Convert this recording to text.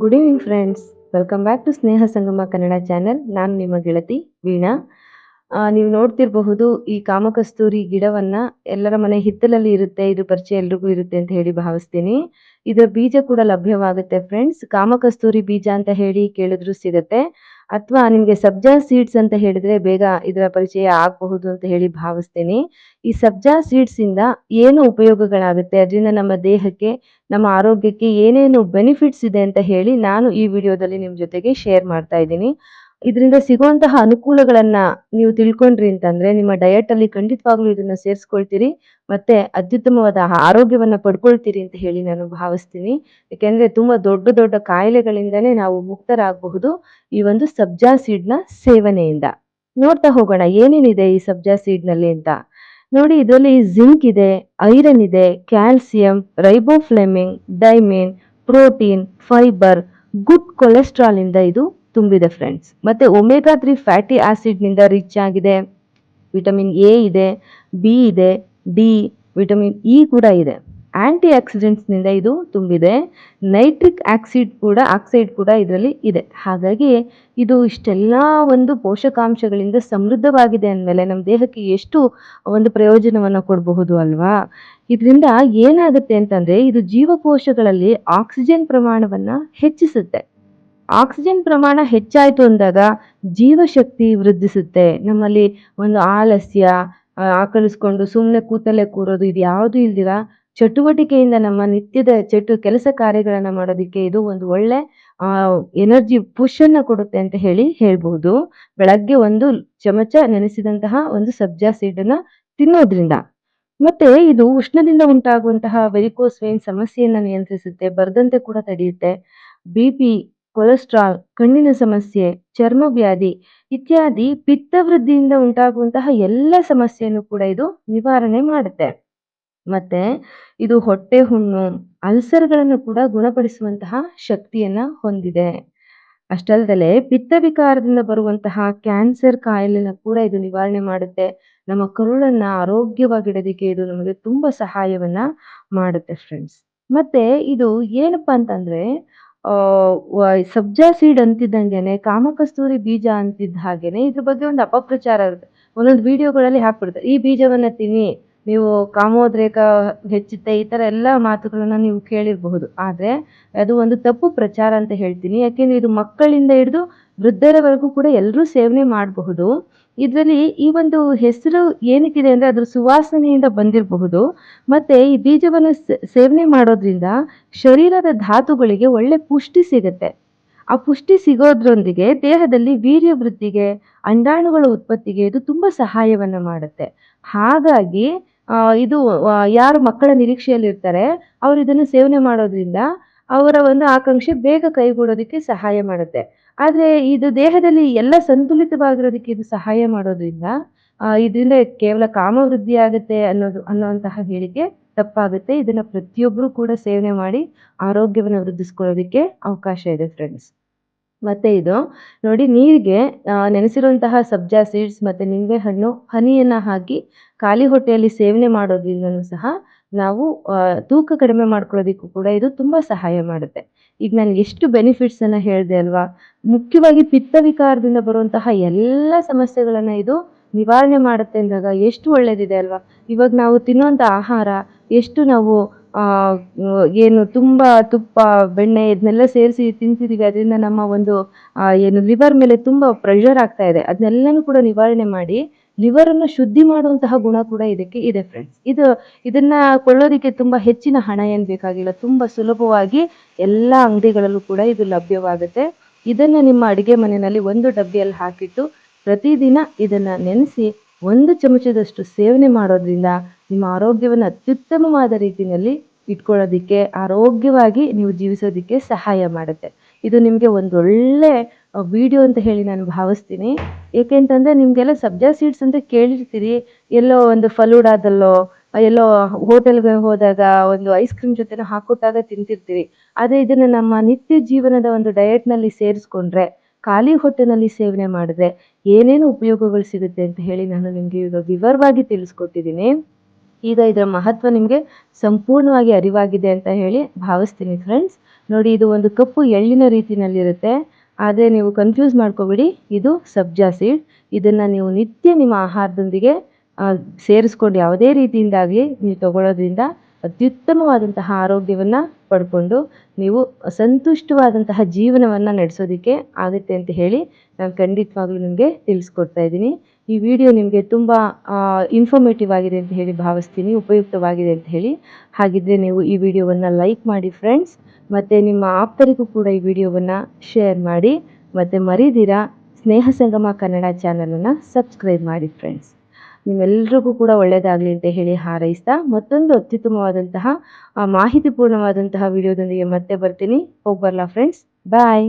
Good evening friends welcome back to Sneha Sangama Kannada channel ನಾನು ನಿಮ್ಮ ಗೆಳತಿ ವೀಣಾ ನೀವು ನೋಡ್ತಿರಬಹುದು ಈ ಕಾಮಕಸ್ತೂರಿ ಗಿಡವನ್ನ ಎಲ್ಲರ ಮನೆ ಹಿತ್ತಲಲ್ಲಿ ಇರುತ್ತೆ, ಇದು ಪರಿಚಯ ಎಲ್ರಿಗೂ ಇರುತ್ತೆ ಅಂತ ಹೇಳಿ ಭಾವಿಸ್ತೀನಿ. ಇದರ ಬೀಜ ಕೂಡ ಲಭ್ಯವಾಗುತ್ತೆ ಫ್ರೆಂಡ್ಸ್ ಕಾಮಕಸ್ತೂರಿ ಬೀಜ ಅಂತ ಹೇಳಿ ಕೇಳಿದ್ರು ಸಿಗುತ್ತೆ. ಅಥವಾ ನಿಮಗೆ ಸಬ್ಜಾ ಸೀಡ್ಸ್ ಅಂತ ಹೇಳಿದ್ರೆ ಬೇಗ ಇದರ ಪರಿಚಯ ಆಗಬಹುದು ಅಂತ ಹೇಳಿ ಭಾವಿಸ್ತೀನಿ. ಈ ಸಬ್ಜಾ ಸೀಡ್ಸ್ ಇಂದ ಏನು ಉಪಯೋಗಗಳಾಗುತ್ತೆ? ಅದರಿಂದ ನಮ್ಮ ದೇಹಕ್ಕೆ, ನಮ್ಮ ಆರೋಗ್ಯಕ್ಕೆ ಏನೇನು ಬೆನಿಫಿಟ್ಸ್ ಇದೆ ಅಂತ ಹೇಳಿ ನಾನು ಈ ವಿಡಿಯೋದಲ್ಲಿ ನಿಮ್ಮ ಜೊತೆಗೆ ಶೇರ್ ಮಾಡ್ತಾ ಇದ್ದೀನಿ. ಇದರಿಂದ ಸಿಗುವಂತಹ ಅನುಕೂಲಗಳನ್ನ ನೀವು ತಿಳ್ಕೊಂಡ್ರಿ ಅಂತಂದ್ರೆ ನಿಮ್ಮ ಡಯಟ್ ಅಲ್ಲಿ ಖಂಡಿತವಾಗ್ಲೂ ಇದನ್ನ ಸೇರಿಸ್ಕೊಳ್ತೀರಿ, ಮತ್ತೆ ಅತ್ಯುತ್ತಮವಾದ ಆರೋಗ್ಯವನ್ನ ಪಡ್ಕೊಳ್ತೀರಿ ಅಂತ ಹೇಳಿ ನಾನು ಭಾವಿಸ್ತೀನಿ. ಯಾಕೆಂದ್ರೆ ತುಂಬಾ ದೊಡ್ಡ ದೊಡ್ಡ ಕಾಯಿಲೆಗಳಿಂದನೇ ನಾವು ಮುಕ್ತರಾಗಬಹುದು ಈ ಒಂದು ಸಬ್ಜಾ ಸೀಡ್ನ ಸೇವನೆಯಿಂದ. ನೋಡ್ತಾ ಹೋಗೋಣ, ಏನೇನಿದೆ ಈ ಸಬ್ಜಾ ಸೀಡ್ನಲ್ಲಿ ಅಂತ. ನೋಡಿ, ಇದರಲ್ಲಿ ಜಿಂಕ್ ಇದೆ, ಐರನ್ ಇದೆ, calcium, riboflavin, thiamine, protein, fibre, good cholesterol ಇಂದ ಇದು ತುಂಬಿದೆ ಫ್ರೆಂಡ್ಸ್ ಮತ್ತೆ ಒಮೆಗಾ ತ್ರೀ ಫ್ಯಾಟಿ ಆಸಿಡ್ನಿಂದ ರಿಚ್ ಆಗಿದೆ. ವಿಟಮಿನ್ ಎ ಇದೆ ಬಿ ಇದೆ ಡಿ ವಿಟಮಿನ್ ಇ ಕೂಡ ಇದೆ. ಆಂಟಿ ಆಕ್ಸಿಡೆಂಟ್ಸ್ನಿಂದ ಇದು ತುಂಬಿದೆ. ನೈಟ್ರಿಕ್ ಆಕ್ಸಿಡ್ ಕೂಡ ಆಕ್ಸೈಡ್ ಕೂಡ ಇದರಲ್ಲಿ ಇದೆ. ಹಾಗಾಗಿ ಇದು ಇಷ್ಟೆಲ್ಲ ಒಂದು ಪೋಷಕಾಂಶಗಳಿಂದ ಸಮೃದ್ಧವಾಗಿದೆ ಅಂದಮೇಲೆ ನಮ್ಮ ದೇಹಕ್ಕೆ ಎಷ್ಟು ಒಂದು ಪ್ರಯೋಜನವನ್ನು ಕೊಡಬಹುದು ಅಲ್ವಾ? ಇದರಿಂದ ಏನಾಗುತ್ತೆ ಅಂತಂದ್ರೆ ಇದು ಜೀವಕೋಶಗಳಲ್ಲಿ ಆಕ್ಸಿಜನ್ ಪ್ರಮಾಣವನ್ನ ಹೆಚ್ಚಿಸುತ್ತೆ. ಆಕ್ಸಿಜನ್ ಪ್ರಮಾಣ ಹೆಚ್ಚಾಯಿತು ಅಂದಾಗ ಜೀವಶಕ್ತಿ ವೃದ್ಧಿಸುತ್ತೆ. ನಮ್ಮಲ್ಲಿ ಒಂದು ಆಲಸ್ಯ ಆಕಳಿಸ್ಕೊಂಡು ಸುಮ್ಮನೆ ಕೂತಲ್ಲೇ ಕೂರೋದು ಇದು ಯಾವುದು ಇಲ್ದಿರ? ಚಟುವಟಿಕೆಯಿಂದ ನಮ್ಮ ನಿತ್ಯದ ಚಟು ಕೆಲಸ ಕಾರ್ಯಗಳನ್ನ ಮಾಡೋದಕ್ಕೆ ಇದು ಒಂದು ಒಳ್ಳೆ ಎನರ್ಜಿ ಪುಷ್ ಅನ್ನ ಕೊಡುತ್ತೆ ಅಂತ ಹೇಳಿ ಹೇಳ್ಬೋದು. ಬೆಳಗ್ಗೆ ಒಂದು ಚಮಚ ನೆನೆಸಿದಂತಹ ಒಂದು ಸಬ್ಜಾ ಸೀಡ್ ಅನ್ನ ತಿನ್ನೋದ್ರಿಂದ. ಮತ್ತೆ ಇದು ಉಷ್ಣದಿಂದ ಉಂಟಾಗುವಂತಹ ವೆರಿಕೋಸ್ ವೇನ್ ಸಮಸ್ಯೆಯನ್ನ ನಿಯಂತ್ರಿಸುತ್ತೆ, ಬರದಂತೆ ಕೂಡ ತಡೆಯುತ್ತೆ. ಬಿ ಪಿ ಕೊಲೆಸ್ಟ್ರಾಲ್, ಕಣ್ಣಿನ ಸಮಸ್ಯೆ ಚರ್ಮವ್ಯಾಧಿ ಇತ್ಯಾದಿ ಪಿತ್ತವೃದ್ಧಿಯಿಂದ ಉಂಟಾಗುವಂತಹ ಎಲ್ಲ ಸಮಸ್ಯೆಯನ್ನು ಕೂಡ ಇದು ನಿವಾರಣೆ ಮಾಡುತ್ತೆ. ಮತ್ತೆ ಇದು ಹೊಟ್ಟೆ, ಹುಣ್ಣು, ಅಲ್ಸರ್ಗಳನ್ನು ಕೂಡ ಗುಣಪಡಿಸುವಂತಹ ಶಕ್ತಿಯನ್ನ ಹೊಂದಿದೆ. ಅಷ್ಟಲ್ದಲೆ ಪಿತ್ತ ವಿಕಾರದಿಂದ ಬರುವಂತಹ ಕ್ಯಾನ್ಸರ್ ಕಾಯಿಲೆನ ಕೂಡ ಇದು ನಿವಾರಣೆ ಮಾಡುತ್ತೆ. ನಮ್ಮ ಕರುಳನ್ನ ಆರೋಗ್ಯವಾಗಿಡೋದಕ್ಕೆ ಇದು ನಮಗೆ ತುಂಬಾ ಸಹಾಯವನ್ನ ಮಾಡುತ್ತೆ ಫ್ರೆಂಡ್ಸ್ ಮತ್ತೆ ಇದು ಏನಪ್ಪಾ ಅಂತಂದ್ರೆ ಸಬ್ಜಾ ಸೀಡ್ ಅಂತಿದ್ದಂಗೆನೆ, ಕಾಮಕಸ್ತೂರಿ ಬೀಜ ಅಂತಿದ್ದ ಹಾಗೇನೆ ಇದ್ರ ಬಗ್ಗೆ ಒಂದು ಅಪಪ್ರಚಾರ ಇರುತ್ತೆ. ಒಂದೊಂದು ವಿಡಿಯೋಗಳಲ್ಲಿ ಹಾಕ್ಬಿಡ್ತಾರೆ. ಈ ಬೀಜವನ್ನ ತಿನ್ನಿ, ನೀವು ಕಾಮೋದ್ರೇಕ ಹೆಚ್ಚುತ್ತೆ ಈ ತರ ಎಲ್ಲ ಮಾತುಗಳನ್ನ ನೀವು ಕೇಳಿರಬಹುದು. ಆದ್ರೆ, ಅದು ಒಂದು ತಪ್ಪು ಪ್ರಚಾರ ಅಂತ ಹೇಳ್ತೀನಿ. ಯಾಕೆಂದ್ರೆ ಇದು ಮಕ್ಕಳಿಂದ ಹಿಡಿದು ವೃದ್ಧರವರೆಗೂ ಕೂಡ ಎಲ್ಲರೂ ಸೇವನೆ ಮಾಡಬಹುದು. ಇದರಲ್ಲಿ ಈ ಒಂದು ಹೆಸರು ಏನಕ್ಕಿದೆ ಅಂದರೆ ಅದರ ಸುವಾಸನೆಯಿಂದ ಬಂದಿರಬಹುದು. ಮತ್ತು ಈ ಬೀಜವನ್ನು ಸೇವನೆ ಮಾಡೋದ್ರಿಂದ ಶರೀರದ ಧಾತುಗಳಿಗೆ ಒಳ್ಳೆ ಪುಷ್ಟಿ ಸಿಗುತ್ತೆ. ಆ ಪುಷ್ಟಿ ಸಿಗೋದ್ರೊಂದಿಗೆ ದೇಹದಲ್ಲಿ ವೀರ್ಯ ವೃದ್ಧಿಗೆ ಅಂಡಾಣುಗಳ ಉತ್ಪತ್ತಿಗೆ ಇದು ತುಂಬ ಸಹಾಯವನ್ನು ಮಾಡುತ್ತೆ. ಹಾಗಾಗಿ ಇದು ಯಾರು ಮಕ್ಕಳ ನಿರೀಕ್ಷೆಯಲ್ಲಿರ್ತಾರೆ, ಅವರು ಇದನ್ನು ಸೇವನೆ ಮಾಡೋದ್ರಿಂದ ಅವರ ಒಂದು ಆಕಾಂಕ್ಷೆ ಬೇಗ ಕೈಗೂಡೋದಕ್ಕೆ ಸಹಾಯ ಮಾಡುತ್ತೆ. ಆದ್ರೆ ಇದು ದೇಹದಲ್ಲಿ ಎಲ್ಲ ಸಂತುಲಿತವಾಗಿರೋದಕ್ಕೆ ಇದು ಸಹಾಯ ಮಾಡೋದ್ರಿಂದ ಇದರಿಂದ ಕೇವಲ ಕಾಮವೃದ್ಧಿ ಆಗುತ್ತೆ ಅನ್ನೋದು ಅನ್ನೋಂತಹ ಹೇಳಿಕೆ ತಪ್ಪಾಗುತ್ತೆ. ಇದನ್ನ ಪ್ರತಿಯೊಬ್ಬರು ಕೂಡ ಸೇವನೆ ಮಾಡಿ ಆರೋಗ್ಯವನ್ನು ವೃದ್ಧಿಸ್ಕೊಳ್ಳೋದಕ್ಕೆ ಅವಕಾಶ ಇದೆ ಫ್ರೆಂಡ್ಸ್ ಮತ್ತೆ ಇದು, ನೋಡಿ ನೀರಿಗೆ ನೆನೆಸಿರುವಂತಹ ಸಬ್ಜಾ ಸೀಡ್ಸ್ ಮತ್ತೆ ನಿಂಬೆ ಹಣ್ಣು ಹನಿಯನ್ನ ಹಾಕಿ, ಖಾಲಿ ಹೊಟ್ಟೆಯಲ್ಲಿ ಸೇವನೆ ಮಾಡೋದ್ರಿಂದನೂ ಸಹ ನಾವು ತೂಕ ಕಡಿಮೆ ಮಾಡ್ಕೊಳ್ಳೋದಕ್ಕೂ ಕೂಡ ಇದು ತುಂಬ ಸಹಾಯ ಮಾಡುತ್ತೆ. ಈಗ ನಾನು ಎಷ್ಟು ಬೆನಿಫಿಟ್ಸ್ ಅನ್ನ ಹೇಳಿದೆ ಅಲ್ವಾ? ಮುಖ್ಯವಾಗಿ ಪಿತ್ತ ವಿಕಾರದಿಂದ ಬರುವಂತಹ ಎಲ್ಲ ಸಮಸ್ಯೆಗಳನ್ನ ಇದು ನಿವಾರಣೆ ಮಾಡುತ್ತೆ ಅಂದಾಗ ಎಷ್ಟು ಒಳ್ಳೇದಿದೆ ಅಲ್ವಾ? ಇವಾಗ ನಾವು ತಿನ್ನುವಂತ ಆಹಾರ, ಎಷ್ಟು ನಾವು ಏನು ತುಂಬಾ ತುಪ್ಪ, ಬೆಣ್ಣೆ ಇದನ್ನೆಲ್ಲ ಸೇರಿಸಿ ತಿಂತಿದೀವಿ, ಅದರಿಂದ ನಮ್ಮ ಒಂದು ಏನು ಲಿವರ್ ಮೇಲೆ ತುಂಬಾ ಪ್ರೆಷರ್ ಆಗ್ತಾ ಇದೆ. ಅದನ್ನೆಲ್ಲನೂ ಕೂಡ ನಿವಾರಣೆ ಮಾಡಿ ಲಿವರ್ ಅನ್ನು ಶುದ್ಧಿ ಮಾಡುವಂತಹ ಗುಣ ಕೂಡ ಇದಕ್ಕೆ ಇದೆ ಫ್ರೆಂಡ್ಸ್ ಇದು, ಇದನ್ನ ಕೊಳ್ಳೋದಕ್ಕೆ ತುಂಬಾ ಹೆಚ್ಚಿನ ಹಣ ಏನ್ ಬೇಕಾಗಿಲ್ಲ, ತುಂಬಾ ಸುಲಭವಾಗಿ ಎಲ್ಲಾ ಅಂಗಡಿಗಳಲ್ಲೂ ಕೂಡ ಇದು ಲಭ್ಯವಾಗುತ್ತೆ. ಇದನ್ನ ನಿಮ್ಮ ಅಡಿಗೆ ಮನೆಯಲ್ಲಿ ಒಂದು ಡಬ್ಬಿಯಲ್ಲಿ ಹಾಕಿಟ್ಟು ಪ್ರತಿದಿನ ಇದನ್ನ ನೆನೆಸಿ ಒಂದು ಚಮಚದಷ್ಟು ಸೇವನೆ ಮಾಡೋದ್ರಿಂದ ನಿಮ್ಮ ಆರೋಗ್ಯವನ್ನು ಅತ್ಯುತ್ತಮವಾದ ರೀತಿಯಲ್ಲಿ ಇಟ್ಕೊಳ್ಳೋದಿಕ್ಕೆ, ಆರೋಗ್ಯವಾಗಿ ನೀವು ಜೀವಿಸೋದಿಕ್ಕೆ ಸಹಾಯ ಮಾಡುತ್ತೆ. ಇದು ನಿಮಗೆ ಒಂದು ಒಳ್ಳೆ ವಿಡಿಯೋ ಅಂತ ಹೇಳಿ ನಾನು ಭಾವಿಸ್ತೀನಿ. ಏಕೆಂತಂದ್ರೆ ನಿಮಗೆಲ್ಲ ಸಬ್ಜಾ ಸೀಡ್ಸ್ ಅಂತ ಕೇಳಿರ್ತೀರಿ. ಎಲ್ಲೋ ಒಂದು ಫಲೂಡಾದಲ್ಲೋ, ಎಲ್ಲೋ ಹೋಟೆಲ್ಗೆ ಹೋದಾಗ ಒಂದು ಐಸ್ ಕ್ರೀಮ್ ಜೊತೆನ ಹಾಕೊಟ್ಟಾಗ ತಿಂತಿರ್ತೀರಿ. ಆದರೆ ಇದನ್ನು ನಮ್ಮ ನಿತ್ಯ ಜೀವನದ ಒಂದು ಡಯಟ್ನಲ್ಲಿ ಸೇರಿಸ್ಕೊಂಡ್ರೆ, ಖಾಲಿ ಹೊಟ್ಟೆನಲ್ಲಿ ಸೇವನೆ ಮಾಡಿದ್ರೆ ಏನೇನು ಉಪಯೋಗಗಳು ಸಿಗುತ್ತೆ ಅಂತ ಹೇಳಿ ನಾನು ನಿಮಗೆ ಈಗ ವಿವರವಾಗಿ ತಿಳಿಸ್ಕೊಟ್ಟಿದ್ದೀನಿ. ಈಗ ಇದರ ಮಹತ್ವ ನಿಮಗೆ ಸಂಪೂರ್ಣವಾಗಿ ಅರಿವಾಗಿದೆ ಅಂತ ಹೇಳಿ ಭಾವಿಸ್ತೀನಿ ಫ್ರೆಂಡ್ಸ್ ನೋಡಿ, ಇದು ಒಂದು ಕಪ್ಪು ಎಳ್ಳಿನ ರೀತಿಯಲ್ಲಿರುತ್ತೆ ಆದರೆ ನೀವು ಕನ್ಫ್ಯೂಸ್ ಮಾಡ್ಕೋಬೇಡಿ. ಇದು ಸಬ್ಜಾ ಸೀಡ್ ಇದನ್ನು ನೀವು ನಿತ್ಯ ನಿಮ್ಮ ಆಹಾರದೊಂದಿಗೆ ಸೇರಿಸ್ಕೊಂಡು ಯಾವುದೇ ರೀತಿಯಿಂದಾಗಲಿ ನೀವು ತಗೊಳ್ಳೋದ್ರಿಂದ ಅತ್ಯುತ್ತಮವಾದಂತಹ ಆರೋಗ್ಯವನ್ನು ಪಡ್ಕೊಂಡು ನೀವು ಸಂತುಷ್ಟವಾದಂತಹ ಜೀವನವನ್ನು ನಡೆಸೋದಕ್ಕೆ ಆಗುತ್ತೆ ಅಂತ ಹೇಳಿ ನಾನು ಖಂಡಿತವಾಗ್ಲೂ ನಿಮಗೆ ತಿಳಿಸ್ಕೊಡ್ತಾ ಇದ್ದೀನಿ. ಈ ವಿಡಿಯೋ ನಿಮಗೆ ತುಂಬ ಇನ್ಫಾರ್ಮೇಟಿವ್ ಆಗಿದೆ ಅಂತ ಹೇಳಿ ಭಾವಿಸ್ತೀನಿ, ಉಪಯುಕ್ತವಾಗಿದೆ ಅಂತ ಹೇಳಿ. ಹಾಗಿದ್ದರೆ ನೀವು ಈ ವಿಡಿಯೋವನ್ನು ಲೈಕ್ ಮಾಡಿ ಫ್ರೆಂಡ್ಸ್ ಮತ್ತು ನಿಮ್ಮ ಆಪ್ತರಿಗೂ ಕೂಡ ಈ ವಿಡಿಯೋವನ್ನು ಶೇರ್ ಮಾಡಿ, ಮತ್ತು ಮರಿದಿರಾ ಸ್ನೇಹ ಸಂಗಮ ಕನ್ನಡ ಚಾನಲನ್ನು ಸಬ್ಸ್ಕ್ರೈಬ್ ಮಾಡಿ ಫ್ರೆಂಡ್ಸ್ ನಿಮ್ಮೆಲ್ರಿಗೂ ಕೂಡ ಒಳ್ಳೆಯದಾಗಲಿ ಅಂತ ಹೇಳಿ ಹಾರೈಸ್ತಾ, ಮತ್ತೊಂದು ಅತ್ಯುತ್ತಮವಾದಂತಹ ಮಾಹಿತಿಪೂರ್ಣವಾದಂತಹ ವಿಡಿಯೋದೊಂದಿಗೆ ಮತ್ತೆ ಬರ್ತೀನಿ. ಹೋಗಿ ಬರಲಾ ಫ್ರೆಂಡ್ಸ್ ಬಾಯ್